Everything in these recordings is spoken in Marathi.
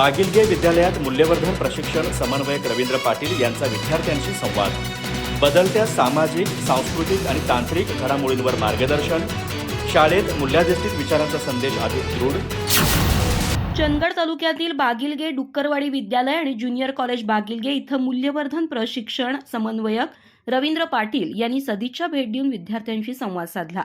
बागिलगे विद्यालयात मूल्यवर्धन प्रशिक्षण समन्वयक रवींद्र पाटील यांचा विद्यार्थ्यांशी संवाद. बदलत्या सामाजिक सांस्कृतिक आणि तांत्रिक घडामोडींवर मार्गदर्शन. शाळेत मूल्याधिष्ठित विचारांचा संदेश अधिक दृढ. चंदगड तालुक्यातील बागिलगे डुक्करवाडी विद्यालय आणि ज्युनियर कॉलेज बागिलगे इथं मूल्यवर्धन प्रशिक्षण समन्वयक रवींद्र पाटील यांनी सदिच्छा भेट देऊन विद्यार्थ्यांशी संवाद साधला.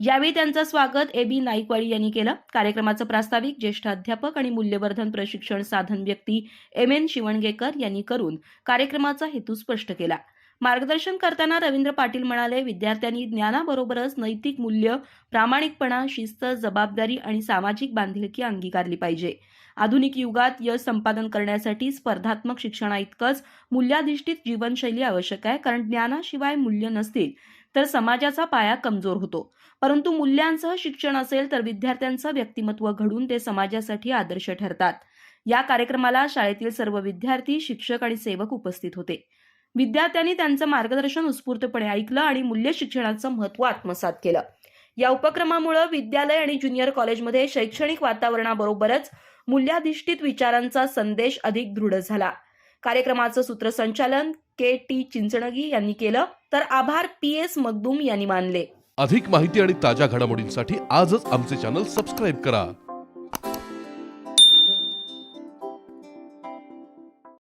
यावेळी त्यांचं स्वागत ए बी नाईकवाडी यांनी केलं. कार्यक्रमाचं प्रास्ताविक ज्येष्ठ अध्यापक आणि मूल्यवर्धन प्रशिक्षण साधन व्यक्ती एम एन शिवणगेकर यांनी करून कार्यक्रमाचा हेतू स्पष्ट केला. मार्गदर्शन करताना रवींद्र पाटील म्हणाले विद्यार्थ्यांनी ज्ञानाबरोबरच नैतिक मूल्य प्रामाणिकपणा शिस्त जबाबदारी आणि सामाजिक बांधिलकी अंगीकारली पाहिजे. आधुनिक युगात यश संपादन करण्यासाठी स्पर्धात्मक शिक्षणाइतकंच मूल्याधिष्ठित जीवनशैली आवश्यक आहे. कारण ज्ञानाशिवाय मूल्य नसतील तर समाजाचा पाया कमजोर होतो. परंतु मूल्यांसह शिक्षण असेल तर विद्यार्थ्यांचं व्यक्तिमत्व घडून ते समाजासाठी आदर्श ठरतात. या कार्यक्रमाला शाळेतील सर्व विद्यार्थी शिक्षक आणि सेवक उपस्थित होते. विद्यार्थ्यांनी त्यांचं मार्गदर्शन उत्स्फूर्तपणे ऐकलं आणि मूल्य शिक्षणाचं महत्त्व आत्मसात केलं. या उपक्रमामुळे विद्यालय आणि ज्युनियर कॉलेजमध्ये शैक्षणिक वातावरणाबरोबरच मूल्याधिष्ठित विचारांचा संदेश अधिक दृढ झाला. कार्यक्रमाचं सूत्रसंचालन के टी चिंचणगी यांनी केलं. तर आभार पी एस मगदूम यांनी मानले. अधिक माहिती आणि ताज्या घडामोडींसाठी आजच आमचे चॅनल सबस्क्राईब करा.